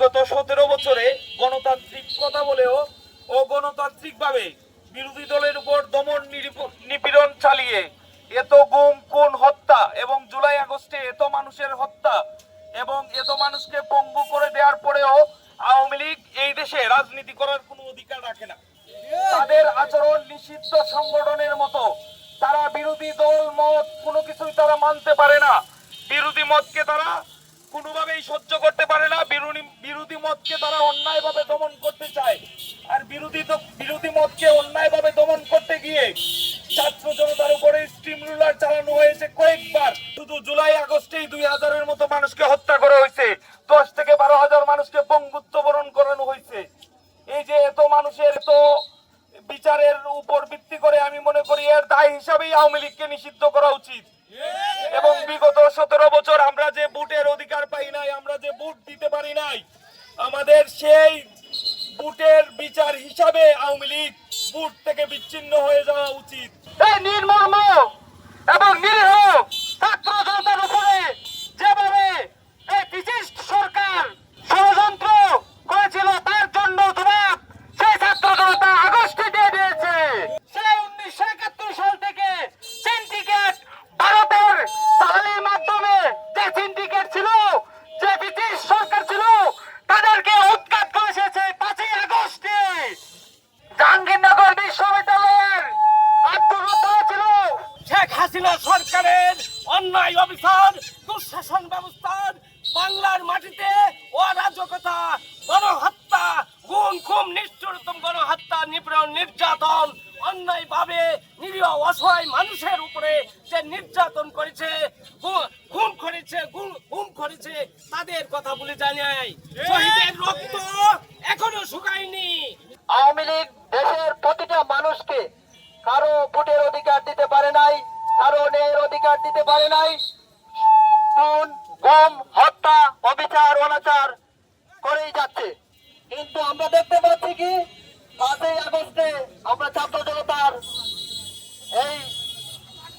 বিগত সতেরো বছরে গণতান্ত্রিক কথা বলেও ও গণতান্ত্রিক ভাবে বিরোধী দলের উপর দমন নিপীড়ন চালিয়ে এত গুম, খুন, হত্যা এবং জুলাই আগস্টে এত মানুষের হত্যা এবং এত মানুষকে পঙ্গু করে দেওয়ার পরেও আওয়ামী লীগ এই দেশে রাজনীতি করার কোনো অধিকার রাখে না। তাদের আচরণ নিষিদ্ধ সংগঠনের মতো। তারা বিরোধী দল, মত কোনো কিছুই তারা মানতে পারে না। বিরোধী মতকে তারা কোনোভাবেই সহ্য করতে পারে না। বিরোধী বিরোধী মতকে তারা অন্যায়ভাবে দমন করতে চায়। আর বিরোধী তো বিরোধী মতকে অন্যায়ভাবে দমন করতে গিয়ে ছাত্র জনতার উপরে স্টিম রুলার চালানো হয়েছে কয়েকবার। শুধু জুলাই, আগস্টেই দুই হাজারের মতো মানুষকে হত্যা করা হয়েছে। দশ থেকে বারো হাজার মানুষকে পঙ্গুত্ব বরণ করানো হয়েছে। এই যে এত মানুষের তো বিচারের উপর ভিত্তি করে আমি মনে করি এর দায় হিসাবেই আওয়ামী লীগকে নিষিদ্ধ করা উচিত। এবং বিগত সতেরো বছর আমরা যে বুটের অধিকার পাই নাই, আমরা যে বুট দিতে পারি নাই, আমাদের সেই বুটের বিচার হিসাবে আওয়ামী লীগ বুট থেকে বিচ্ছিন্ন হয়ে যাওয়া উচিত। নির্মম! হাসিনা সরকারের অন্যায় অবিচার, দুঃশাসন ব্যবস্থার, বাংলার মাটিতে অরাজকতা, গণহত্যা, গুম, খুম, নিষ্ঠুরতম গণহত্যা, নিপীড়ন, নির্যাতন, অন্যায়ভাবে নিরীহ, অসহায় মানুষের উপরে যে নির্যাতন করেছে খুন করেছে গুম করেছে, তাদের কথা বলে জানাই শহীদের রক্ত এখনও শুকায়নি। আওয়ামী লীগ দেশের প্রতিটা মানুষকে কারও ভোটের অধিকার দিতে পারে নাই। কারও ন্যায়ের অধিকার দিতে পারে নাই। খুন গম হত্যা অবিচার, অনাচার করেই যাচ্ছে। কিন্তু আমরা দেখতে পাচ্ছি কি? পাঁচই আগস্টে আমরা ছাত্র জনতার এই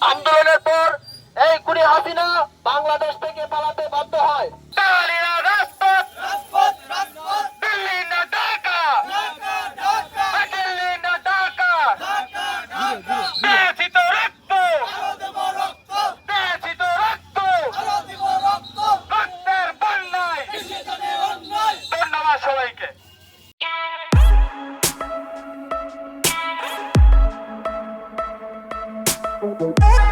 আন্দোলনের পর এই কুড়ি হাসিনা বাংলাদেশ থেকে পালাতে oh you.